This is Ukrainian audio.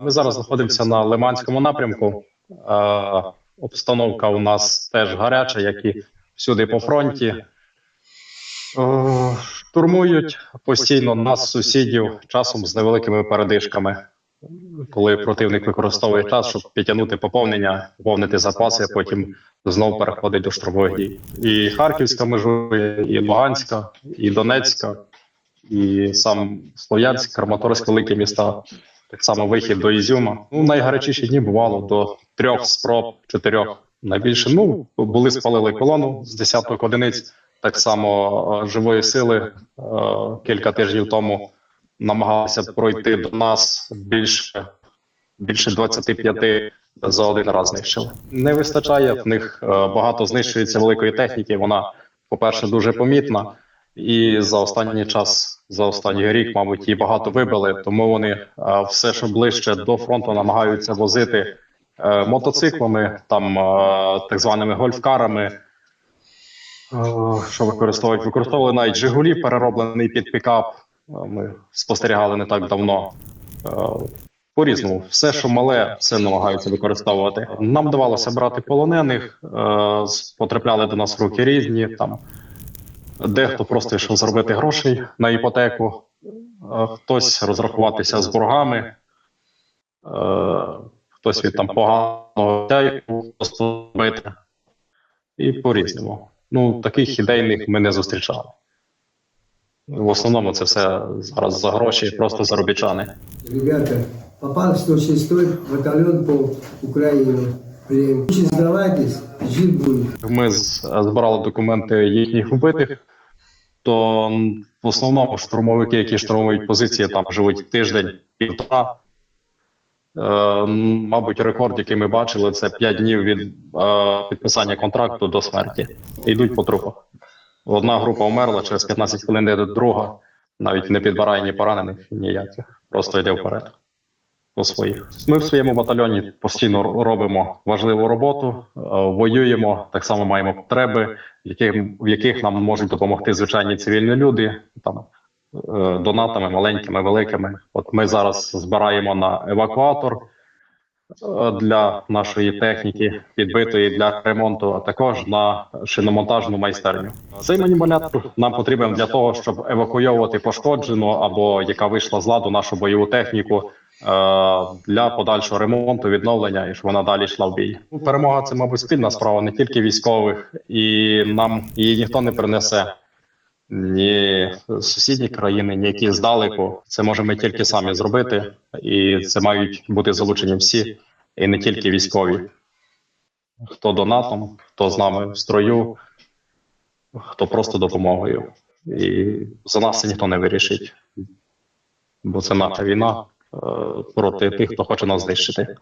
Ми зараз знаходимося на Лиманському напрямку. Е, Обстановка у нас теж гаряча, як і всюди по фронті. Е, Штурмують постійно нас, сусідів, часом з невеликими передишками, коли противник використовує час, щоб підтягнути поповнення, поповнити запаси, а потім знову переходить до штурмових дій. І Харківська межує, і Луганська, і Донецька, і сам Слов'янськ, Краматорськ, великі міста. Так само вихід до Ізюма. Ну, найгарячіші дні бувало до трьох спроб, чотирьох. Найбільше ну були спалили колону з десяток одиниць. Так само е, живої сили е, кілька тижнів тому намагалися пройти до нас більше більше 25 за один раз знищили. Не вистачає в них е, багато знищується великої техніки. Вона, по-перше, дуже помітна, і за останній час, за останній рік, мабуть, її багато вибили. Тому вони е, все, що ближче до фронту, намагаються возити е, мотоциклами, там е, так званими гольфкарами. Що використовують? Використовували навіть Жигулі, перероблений під пікап. Ми спостерігали не так давно. Е, По-різному, все, що мале, все намагаються використовувати. Нам давалося брати полонених, потрапляли до нас руки різні. Там дехто просто йшов заробити грошей на іпотеку, хтось розрахуватися з боргами, хтось від там поганого просто робити. І по-різному. Ну, таких ідейних ми не зустрічали. В основному це все зараз за гроші, просто заробітчани. Ребята, попал в 106-й батальон по Украине. Блин, не сдавайтесь, жить. Ми збирали документи їхніх вбитих, то в основному штурмовики, які штурмують позиції, там живуть тиждень, півтора. Е, мабуть, рекорд, який ми бачили, це 5 днів від е, підписання контракту до смерті. Йдуть по трупах. Одна група вмерла, через 15 хвилин йде друга, навіть не підбирає ні поранених, ніяких. Просто йде вперед по своїх. Ми в своєму батальйоні постійно робимо важливу роботу, е, воюємо, так само маємо потреби, в яких нам можуть допомогти звичайні цивільні люди, там е, донатами маленькими, великими. От ми зараз збираємо на евакуатор е, для нашої техніки підбитої для ремонту, а також на шиномонтажну майстерню. Цей маніпулятор нам потрібен для того, щоб евакуйовувати пошкоджену або яка вийшла з ладу нашу бойову техніку. Е, Для подальшого ремонту, відновлення і щоб вона далі йшла в бій. Ну, Перемога це, мабуть, спільна справа не тільки військових, і нам її ніхто не принесе. Ні сусідні країни, ні які здалеку. Це можемо тільки самі зробити, і це мають бути залучені всі, і не тільки військові. Хто донатом, хто з нами в строю, хто просто допомогою. І за нас це ніхто не вирішить, бо це наша війна проти тих, хто хоче нас знищити.